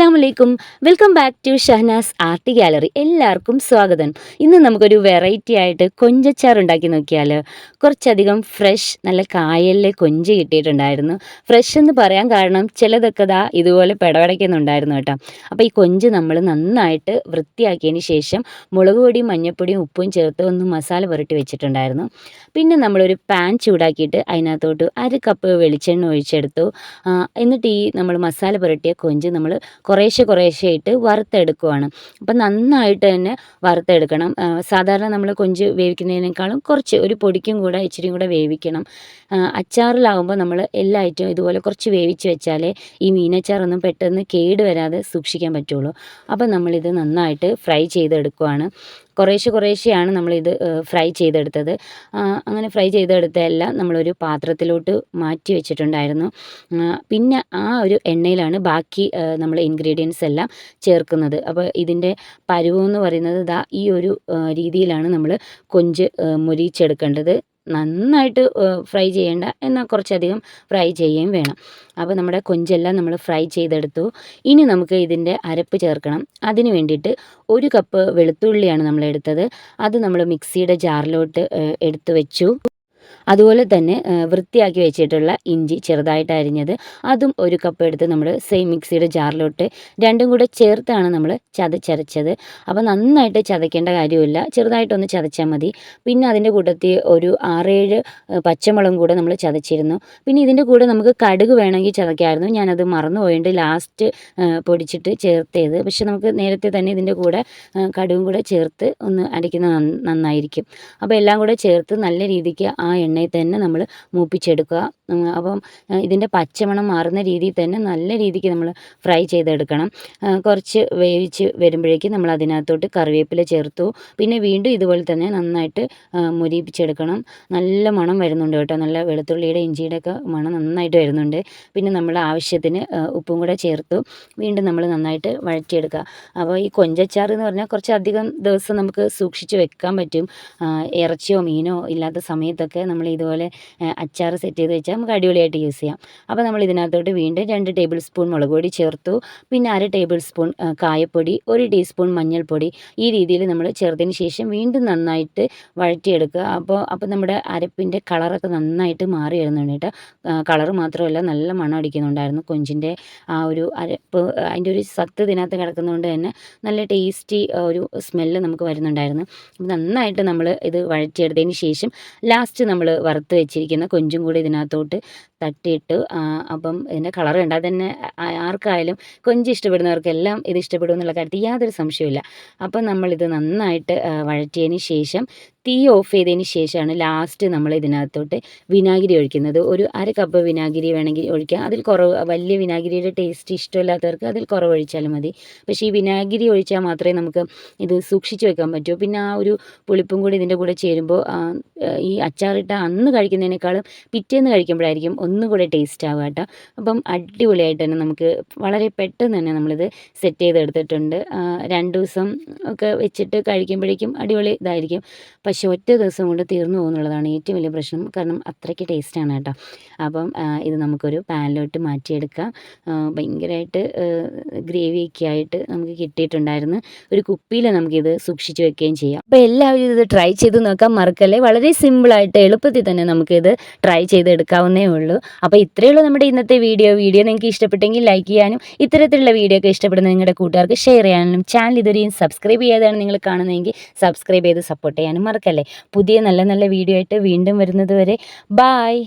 അസ്സാം വലൈക്കും welcome back to Shahnaz art gallery. എല്ലാവർക്കും സ്വാഗതം. ഇന്ന് നമുക്കൊരു വെറൈറ്റി ആയിട്ട് കൊഞ്ചച്ചാർ ഉണ്ടാക്കി നോക്കിയാൽ കുറച്ചധികം ഫ്രഷ് നല്ല കായലിലെ കൊഞ്ച് കിട്ടിയിട്ടുണ്ടായിരുന്നു. ഫ്രഷ് എന്ന് പറയാൻ കാരണം ചിലതൊക്കെ ദാ ഇതുപോലെ പെടപടയ്ക്കുന്നുണ്ടായിരുന്നു കേട്ടോ. അപ്പോൾ ഈ കൊഞ്ച് നമ്മൾ നന്നായിട്ട് വൃത്തിയാക്കിയതിന് ശേഷം മുളക് പൊടിയും മഞ്ഞൾപ്പൊടിയും ഉപ്പും ചേർത്ത് ഒന്ന് മസാല പുരട്ടി വെച്ചിട്ടുണ്ടായിരുന്നു. പിന്നെ നമ്മളൊരു പാൻ ചൂടാക്കിയിട്ട് അതിനകത്തോട്ട് അര കപ്പ് വെളിച്ചെണ്ണ ഒഴിച്ചെടുത്തു. എന്നിട്ട് ഈ നമ്മൾ മസാല പുരട്ടിയ കൊഞ്ച് നമ്മൾ കുറേശ്ശെ കുറേശ്ശെ ആയിട്ട് വറുത്തെടുക്കുവാണ്. അപ്പം നന്നായിട്ട് തന്നെ വറുത്തെടുക്കണം. സാധാരണ നമ്മൾ കൊഞ്ച് വേവിക്കുന്നതിനേക്കാളും കുറച്ച് ഒരു പൊടിക്കും കൂടെ ഇച്ചിരി കൂടെ വേവിക്കണം. അച്ചാറിലാകുമ്പോൾ നമ്മൾ എല്ലാ ഐറ്റവും ഇതുപോലെ കുറച്ച് വേവിച്ച് വെച്ചാലേ ഈ മീനച്ചാറൊന്നും പെട്ടെന്ന് കേട് വരാതെ സൂക്ഷിക്കാൻ പറ്റുള്ളൂ. അപ്പം നമ്മളിത് നന്നായിട്ട് ഫ്രൈ ചെയ്തെടുക്കുവാണ്. കുറേശ്ശെ കുറേശ്ശെയാണ് നമ്മളിത് ഫ്രൈ ചെയ്തെടുത്തത്. അങ്ങനെ ഫ്രൈ ചെയ്തെടുത്തതെല്ലാം നമ്മളൊരു പാത്രത്തിലോട്ട് മാറ്റി വെച്ചിട്ടുണ്ടായിരുന്നു. പിന്നെ ആ ഒരു എണ്ണയിലാണ് ബാക്കി നമ്മൾ ഇൻഗ്രീഡിയൻസ് എല്ലാം ചേർക്കുന്നത്. അപ്പോൾ ഇതിന്റെ പരുവെന്ന് പറയുന്നത് ദാ ഈ ഒരു രീതിയിലാണ് നമ്മൾ കൊഞ്ച് മുരിച്ചെടുക്കേണ്ടത് നന്നായിട്ട് ഫ്രൈ ചെയ്യേണ്ട എന്നാൽ കുറച്ചധികം ഫ്രൈ ചെയ്യുകയും വേണം. അപ്പോൾ നമ്മുടെ കൊഞ്ചെല്ലാം നമ്മൾ ഫ്രൈ ചെയ്തെടുത്തു. ഇനി നമുക്ക് ഇതിന്റെ അരപ്പ് ചേർക്കണം. അതിന് വേണ്ടിയിട്ട് ഒരു കപ്പ് വെളുത്തുള്ളിയാണ് നമ്മൾ എടുത്തത്. അത് നമ്മൾ മിക്സിയുടെ ജാറിലോട്ട് എടുത്തു വെച്ചു. അതുപോലെ തന്നെ വൃത്തിയാക്കി വെച്ചിട്ടുള്ള ഇഞ്ചി ചെറുതായിട്ട് അരിഞ്ഞത്. അതും ഒരു കപ്പ് എടുത്ത് നമ്മൾ സെയിം മിക്സിയുടെ ജാറിലോട്ട് രണ്ടും കൂടെ ചേർത്താണ് നമ്മൾ ചതച്ചരച്ചത് അപ്പോൾ നന്നായിട്ട് ചതയ്ക്കേണ്ട കാര്യമില്ല ചെറുതായിട്ടൊന്ന് ചതച്ചാൽ മതി. പിന്നെ അതിന്റെ കൂട്ടത്തിൽ ഒരു ആറേഴ് പച്ചമുളകും കൂടെ നമ്മൾ ചതച്ചിരുന്നു. പിന്നെ ഇതിന്റെ കൂടെ നമുക്ക് കടുക് വേണമെങ്കിൽ ചതയ്ക്കായിരുന്നു ഞാനത് മറന്നുപോയിട്ട് ലാസ്റ്റ് പൊടിച്ചിട്ട് ചേർത്തത്. പക്ഷെ നമുക്ക് നേരത്തെ തന്നെ ഇതിന്റെ കൂടെ കടുകും കൂടെ ചേർത്ത് ഒന്ന് അടിക്കുന്നത് നന്നായിരിക്കും. അപ്പോൾ എല്ലാം കൂടെ ചേർത്ത് നല്ല രീതിക്ക് ആ എണ്ണയിൽ തന്നെ നമ്മൾ മൂപ്പിച്ചെടുക്കുക. അപ്പം ഇതിന്റെ പച്ചമണം മാറുന്ന രീതിയിൽ തന്നെ നല്ല രീതിക്ക് നമ്മൾ ഫ്രൈ ചെയ്തെടുക്കണം. കുറച്ച് വേവിച്ച് വരുമ്പോഴേക്കും നമ്മൾ അതിനകത്തോട്ട് കറിവേപ്പില ചേർത്തു. പിന്നെ വീണ്ടും ഇതുപോലെ തന്നെ നന്നായിട്ട് മുരിപ്പിച്ചെടുക്കണം നല്ല മണം വരുന്നുണ്ട് കേട്ടോ. നല്ല വെളുത്തുള്ളിയുടെ ഇഞ്ചിയുടെ ഒക്കെ മണം നന്നായിട്ട് വരുന്നുണ്ട്. പിന്നെ നമ്മൾ ആവശ്യത്തിന് ഉപ്പും കൂടെ ചേർത്തു. വീണ്ടും നമ്മൾ നന്നായിട്ട് വഴറ്റിയെടുക്കുക. അപ്പോൾ ഈ കൊഞ്ചച്ചാർ എന്ന് പറഞ്ഞാൽ കുറച്ചധികം ദിവസം നമുക്ക് സൂക്ഷിച്ച് വെക്കാൻ പറ്റും. ഇറച്ചിയോ മീനോ ഇല്ലാത്ത സമയത്തൊക്കെ നമ്മൾ ഇതുപോലെ അച്ചാർ സെറ്റ് ചെയ്ത് വെച്ചാൽ നമുക്ക് അടിപൊളിയായിട്ട് യൂസ് ചെയ്യാം. അപ്പോൾ നമ്മൾ ഇതിനകത്തോട്ട് വീണ്ടും രണ്ട് ടേബിൾ സ്പൂൺ മുളക് പൊടി ചേർത്തു. പിന്നെ അര ടേബിൾ സ്പൂൺ കായപ്പൊടി ഒരു ടീസ്പൂൺ മഞ്ഞൾപ്പൊടി. ഈ രീതിയിൽ നമ്മൾ ചേർത്തതിന് ശേഷം വീണ്ടും നന്നായിട്ട് വഴറ്റിയെടുക്കുക. അപ്പോൾ അപ്പോൾ നമ്മുടെ അരപ്പിന്റെ കളറൊക്കെ നന്നായിട്ട് മാറി വരുന്നുണ്ട് കേട്ടോ. കളർ മാത്രമല്ല നല്ല മണം അടിക്കുന്നുണ്ടായിരുന്നു. കൊഞ്ചിന്റെ ആ ഒരു അരപ്പ് അതിന്റെ ഒരു സത്ത് ഇതിനകത്ത് കിടക്കുന്നതുകൊണ്ട് തന്നെ നല്ല ടേസ്റ്റി ഒരു സ്മെല്ല് നമുക്ക് വരുന്നുണ്ടായിരുന്നു. നന്നായിട്ട് നമ്മൾ ഇത് വഴറ്റിയെടുത്തതിന് ശേഷം ലാസ്റ്റ് നമ്മൾ വറുത്ത് വെച്ചിരിക്കുന്ന കൊഞ്ചും കൂടി ഇതിനകത്തോട്ട് തട്ടിയിട്ട് അപ്പം ഇതിന്റെ കളർ കണ്ടാൽ തന്നെ ആർക്കായാലും കൊഞ്ച് ഇഷ്ടപ്പെടുന്നവർക്കെല്ലാം ഇത് ഇഷ്ടപ്പെടും എന്നുള്ള കാര്യത്തിൽ യാതൊരു സംശയമില്ല അപ്പം നമ്മളിത് നന്നായിട്ട് വഴറ്റിയതിന് ശേഷം തീ ഓഫ് ചെയ്തതിന് ശേഷമാണ് ലാസ്റ്റ് നമ്മൾ ഇതിനകത്തോട്ട് വിനാഗിരി ഒഴിക്കുന്നത്. ഒരു അര കപ്പ് വിനാഗിരി വേണമെങ്കിൽ ഒഴിക്കാം. അതിൽ കുറവ് വലിയ വിനാഗിരിയുടെ ടേസ്റ്റ് ഇഷ്ടമില്ലാത്തവർക്ക് അതിൽ കുറവ് ഒഴിച്ചാലും മതി. പക്ഷേ ഈ വിനാഗിരി ഒഴിച്ചാൽ മാത്രമേ നമുക്ക് ഇത് സൂക്ഷിച്ച് വെക്കാൻ പറ്റൂ. പിന്നെ ആ ഒരു പുളിപ്പും കൂടി ഇതിന്റെ കൂടെ ചേരുമ്പോൾ ഈ അച്ചാറിട്ട അന്ന് കഴിക്കുന്നതിനേക്കാളും പിറ്റേന്ന് കഴിക്കുമ്പോഴായിരിക്കും ഒന്നും കൂടെ ടേസ്റ്റ് ആവുക കേട്ടോ. അപ്പം അടിപൊളിയായിട്ട് തന്നെ നമുക്ക് വളരെ പെട്ടെന്ന് തന്നെ നമ്മളിത് സെറ്റ് ചെയ്തെടുത്തിട്ടുണ്ട്. രണ്ട് ദിവസം ഒക്കെ വെച്ചിട്ട് കഴിക്കുമ്പോഴേക്കും അടിപൊളി ഇതായിരിക്കും. പക്ഷേ ഒറ്റ ദിവസം കൊണ്ട് തീർന്നു പോകുന്നുള്ളതാണ് ഏറ്റവും വലിയ പ്രശ്നം. കാരണം അത്രയ്ക്ക് ടേസ്റ്റാണ് കേട്ടോ. അപ്പം ഇത് നമുക്കൊരു പാനിലോട്ട് മാറ്റിയെടുക്കാം. ഭയങ്കരമായിട്ട് ഗ്രേവിയൊക്കെ ആയിട്ട് നമുക്ക് കിട്ടിയിട്ടുണ്ടായിരുന്നു. ഒരു കുപ്പിയിൽ നമുക്കിത് സൂക്ഷിച്ചു വെക്കുകയും ചെയ്യാം. അപ്പോൾ എല്ലാവരും ഇത് ട്രൈ ചെയ്ത് നോക്കാം മറക്കല്ലേ? വളരെ സിമ്പിളായിട്ട് എളുപ്പത്തിൽ തന്നെ നമുക്കിത് ട്രൈ ചെയ്തെടുക്കാവുന്നേ ഉള്ളൂ. അപ്പോൾ ഇത്രയേ ഉള്ളൂ നമ്മുടെ ഇന്നത്തെ വീഡിയോ വീഡിയോ നിങ്ങൾക്ക് ഇഷ്ടപ്പെട്ടെങ്കിൽ ലൈക്ക് ചെയ്യാനും ഇത്തരത്തിലുള്ള വീഡിയോ ഒക്കെ ഇഷ്ടപ്പെടുന്ന നിങ്ങളുടെ കൂട്ടുകാർക്ക് ഷെയർ ചെയ്യാനും ചാനൽ ഇതുവരെയും സബ്സ്ക്രൈബ് ചെയ്യാതാണ് നിങ്ങൾ കാണുന്നതെങ്കിൽ സബ്സ്ക്രൈബ് ചെയ്ത് സപ്പോർട്ട് ചെയ്യാനും മറക്കല്ലേ. പുതിയ നല്ല നല്ല വീഡിയോ ആയിട്ട് വീണ്ടും വരുന്നത് വരെ. ബായ്